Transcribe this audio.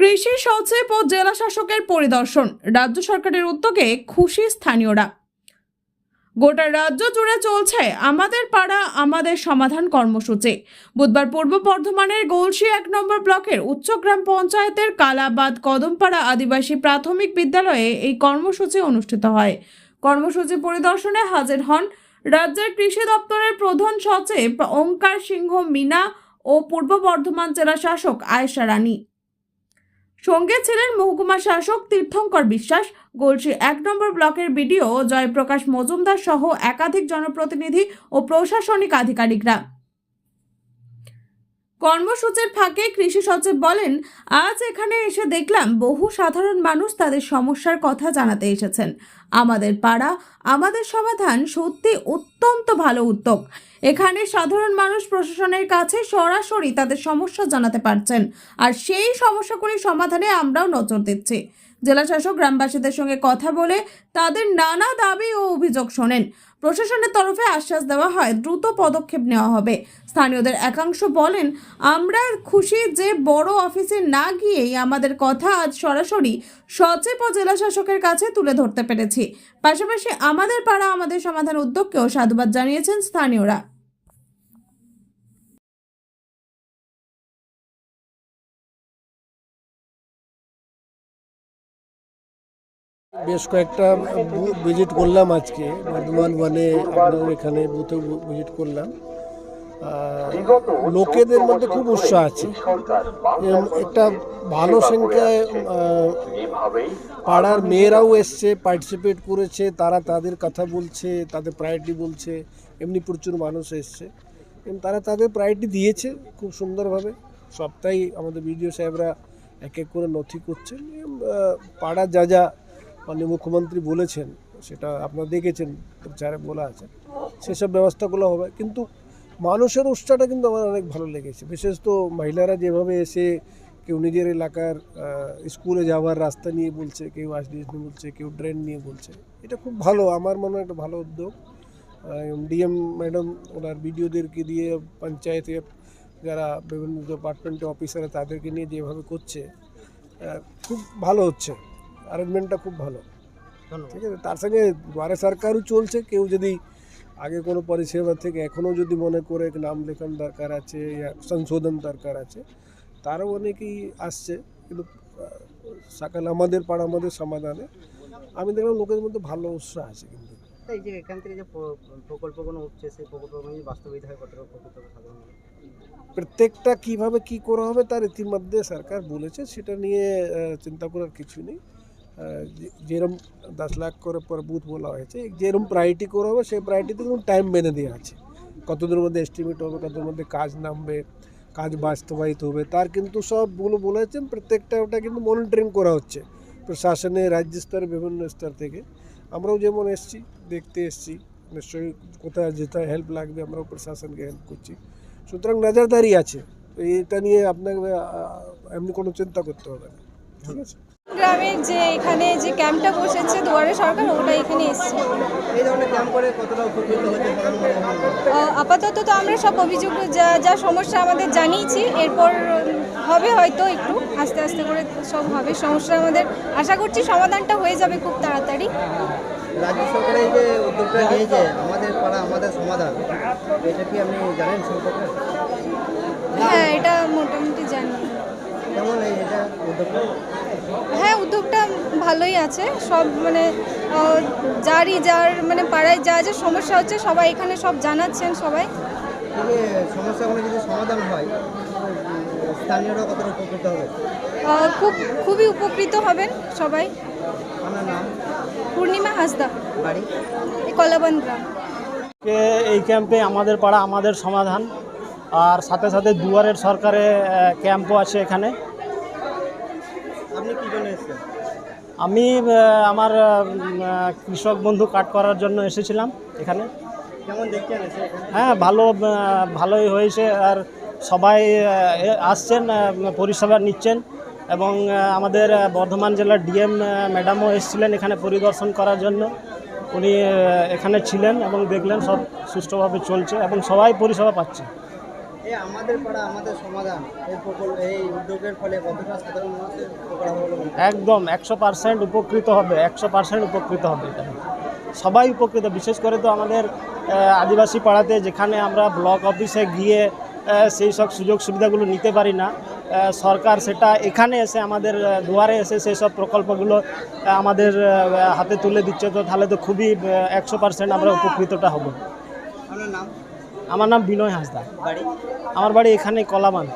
কৃষি সচিব ও জেলা শাসকের পরিদর্শন। রাজ্য সরকারের উদ্যোগে খুশি স্থানীয়রা। গোটা রাজ্য জুড়ে চলছে আমাদের পাড়া, আমাদের সমাধান কর্মসূচি। বুধবার পূর্ব বর্ধমানের গোলসি এক নম্বর ব্লকের উচ্চগ্রাম পঞ্চায়েতের কালাবাদ কদমপাড়া আদিবাসী প্রাথমিক বিদ্যালয়ে এই কর্মসূচি অনুষ্ঠিত হয়। কর্মসূচি পরিদর্শনে হাজির হন রাজ্যের কৃষি দপ্তরের প্রধান সচিব ওঙ্কার সিংহ মিনা ও পূর্ব বর্ধমান জেলা শাসক আয়েশা রানী। সঙ্গে ছিলেন মহকুমা শাসক তীর্থঙ্কর বিশ্বাস। গোলসি এক নম্বর ব্লকের বিডিও জয়প্রকাশ মজুমদার সহ একাধিক জনপ্রতিনিধি ও প্রশাসনিক আধিকারিকরা। কর্মসূচির ফাঁকে কৃষি সচিব বলেন, আজ এখানে এসে দেখলাম বহু সাধারণ মানুষ তাদের সমস্যার কথা জানাতে এসেছেন। আমাদের পাড়া, আমাদের সমাধান সত্যি অত্যন্ত ভালো উদ্যোগ। এখানে সাধারণ মানুষ প্রশাসনের কাছে সরাসরি তাদের সমস্যা জানাতে পারছেন আর সেই সমস্যাগুলি সমাধানে আমরাও নজর দিচ্ছি। জেলা শাসক গ্রামবাসীদের সঙ্গে কথা বলে তাদের নানা দাবি ও অভিযোগ শোনেন। প্রশাসনের তরফে আশ্বাস দেওয়া হয়, দ্রুত পদক্ষেপ নেওয়া হবে। স্থানীয়দের একাংশ বলেন, আমরা খুশি যে বড় অফিসে না গিয়েই আমাদের কথা আজ সরাসরি সচেপ জেলা শাসকের কাছে তুলে ধরতে পেরেছি। পাশাপাশি আমাদের পাড়া আমাদের সমাধান উদ্যোগকেও সাধুবাদ জানিয়েছেন স্থানীয়রা। বেশ কয়েকটা ভিজিট করলাম আজকে। বর্ধমান ওয়ানে আপনাদের এখানে বুথে ভিজিট করলাম। লোকেদের মধ্যে খুব উৎসাহ আছে। একটা ভালো সংখ্যায় পাড়ার মেয়েরাও এসছে পার্টিসিপেট করেছে, তারা তাদের কথা বলছে, তাদের প্রায়োরিটি বলছে, এমনি প্রচুর মানুষ এসছে। তারা তাদের প্রায়োরিটি দিয়েছে খুব সুন্দরভাবে। সবটাই আমাদের বিডিও সাহেবরা এক এক করে নথি করছেন। পাড়ার যা যা মাননীয় মুখ্যমন্ত্রী বলেছেন, সেটা আপনারা দেখেছেন প্রচারে বলা আছে, সেসব ব্যবস্থাগুলো হবে। কিন্তু মানুষের উৎসাহটা কিন্তু আমার অনেক ভালো লেগেছে। বিশেষ তো মহিলারা যেভাবে এসে কেউ নিজের এলাকার স্কুলে যাওয়ার রাস্তা নিয়ে বলছে, কেউ আসডিএস নিয়ে বলছে, কেউ ড্রেন নিয়ে বলছে, এটা খুব ভালো। আমার মনে হয় একটা ভালো উদ্যোগ। ডিএম ম্যাডাম ওনার বিডিওদেরকে দিয়ে পঞ্চায়েতে যারা বিভিন্ন ডিপার্টমেন্টের অফিসার তাদেরকে নিয়ে যেভাবে করছে খুব ভালো হচ্ছে। অ্যারেঞ্জমেন্টটা খুব ভালো। ঠিক আছে? তার সঙ্গে দুয়ারে সরকারও চলছে কেউ যদি আগে কোনো পরিষেবা থেকে এখনও যদি মনে করে নাম লেখান দরকার আছে সংশোধন দরকার আছে তারও অনেকেই আসছে। কিন্তু সকাল আমাদের পাড়া আমাদের সমাধানে আমি দেখলাম লোকের মধ্যে ভালো উৎসাহ আছে কিন্তু। এই যে এখান থেকে যে প্র- প্রকল্পগুলো উঠছে সেই প্রকল্পগুলো বাস্তবিত হয় কতটা উপকৃত? প্রত্যেকটা কীভাবে কি করা হবে তার ইতিমধ্যে সরকার বলেছে সেটা নিয়ে চিন্তা করার কিছু নেই। যেরম দশ লাখ করে পর বুথ বলা হয়েছে, যেরম প্রায়োরিটি করা হবে, সেই প্রায়োরিটিতে কোনো টাইম বেঁধে দেওয়া আছে। কতদিনের মধ্যে এস্টিমেট হবে কতদিনের মধ্যে কাজ নামবে, কাজ বাস্তবায়িত হবে, তার কিন্তু সবগুলো বলেছেন, প্রত্যেকটা ওটা কিন্তু মনিটরিং করা হচ্ছে প্রশাসনে, রাজ্য স্তরে, বিভিন্ন স্তর থেকে। আমরাও যেমন এসছি, দেখতে এসছি, নিশ্চয়ই কোথায় যেটা হেল্প লাগবে, আমরাও প্রশাসনকে হেল্প করছি। সুতরাং নজরদারি আছে এটা নিয়ে আপনাকে এমনি কোনো চিন্তা করতে হবে না। ঠিক আছে? গ্রামের যে এখানে যে ক্যাম্পটা বসেছে দুয়ারে সরকার ওটা এখানে এসছে। আপাতত তো আমরা সব অভিযোগ যা যা সমস্যা আমাদের জানিয়েছি এরপর হবে হয়তো একটু আস্তে আস্তে করে সব হবে। সমস্যা আমাদের আশা করছি সমাধানটা হয়ে যাবে খুব তাড়াতাড়ি। রাজ্য এই যে উদ্যোগটা নিয়েছে আমাদের পাড়া আমাদের সমাধান এটা কি আপনি জানেন সম্পর্কে? হ্যাঁ এটা মোটামুটি জানি। কেমন এই এটা উদ্যোগটা? হ্যাঁ উদ্যোগটা ভালোই আছে। সব মানে যারই যার মানে পাড়ায় যা যা সমস্যা হচ্ছে সবাই এখানে সব জানাচ্ছেন সবাই। এই সমস্যাগুলো যদি সমাধান হয় স্থানীয়রা কতটা উপকৃত হবে? খুব খুবই উপকৃত হবেন সবাই। আমার নাম? পূর্ণিমা হাসদা। বাড়ি? কলাবান গ্রাম। এই ক্যাম্পে আমাদের পাড়া আমাদের সমাধান। আর সাথে সাথে দুয়ারের সরকারে ক্যাম্পও আছে এখানে। আপনি কি জন্য এসেছেন? আমি আমার কৃষক বন্ধু কাট করার জন্য এসেছিলাম এখানে। কেমন দেখছেন হ্যাঁ ভালো ভালোই হয়েছে। আর সবাই আসছেন পরিষেবা নিচ্ছেন এবং আমাদের বর্ধমান জেলার ডিএম ম্যাডামও এসেছিলেন এখানে পরিদর্শন করার জন্য। উনি এখানে ছিলেন এবং দেখলেন সব সুষ্ঠুভাবে চলছে এবং সবাই পরিষেবা পাচ্ছে। এই আমাদের পাড়া আমাদের সমাধান। এই প্রকল্প এই উদ্যোগের ফলে কতটা সাধারণ মানুষের উপকার? একদম একশো পার্সেন্ট উপকৃত হবে একশো পার্সেন্ট উপকৃত হবে এটা। সবাই উপকৃত বিশেষ করে তো আমাদের আদিবাসী পাড়াতে যেখানে আমরা ব্লক অফিসে গিয়ে সেই সব সুযোগ সুবিধাগুলো নিতে পারি না সরকার সেটা এখানে এসে আমাদের দুয়ারে এসে সেই সব প্রকল্পগুলো আমাদের হাতে তুলে দিচ্ছে। তো তাহলে তো খুবই একশো পার্সেন্ট আমরা উপকৃতটা হব। আপনার নাম? আমার নাম বিনয় হাঁসদা আমার বাড়ি এখানে কলাবান।